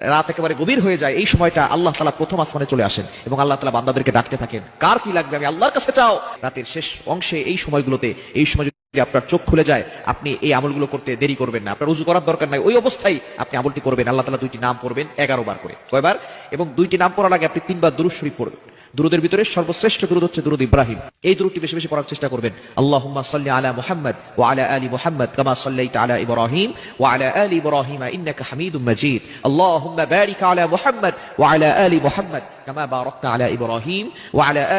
রাত একেবারে গভীর হয়ে যায়, এই সময়টা আল্লাহ তালা প্রথম আসমানে চলে আসেন এবং আল্লাহ তালা বান্দাদেরকে ডাকতে থাকেন, কার কি লাগবে? আমি আল্লাহর কাছে চাও। রাতের শেষ অংশে এই সময়গুলোতে, এই সময় যদি আপনার চোখ খুলে যায়, আপনি এই আমলগুলো করতে দেরি করবেন না। আপনার উজু করার দরকার নাই। ওই অবস্থায় আপনি আমলটি করবেন। আল্লাহ তালা দুইটি নাম পড়বেন, এগারো বার করে। কয়বার? এবং দুইটি নাম পড়ার আগে আপনি তিনবার দুরুশ্বরী পড়বেন। দুরুদের ভিতরে সর্বশ্রেষ্ঠ দুরুদ হচ্ছে দুরুদ ইব্রাহিম। এই দুরুদটি বেশি বেশি পড়ার চেষ্টা করবেন। আল্লাহুম্মা সাল্লি আলা মুহাম্মদ ওয়া আলা আলি মুহাম্মদ কামা সাল্লাইতা আলা ইব্রাহিম ওয়া আলা আলি ইব্রাহিম ইন্নাকা হামিদুম মাজিদ। আল্লাহুম্মা বারিক আলা মুহাম্মদ ওয়া আলা আলি মুহাম্মদ কামা বারাকতা আলা ইব্রাহিম ওয়া আলা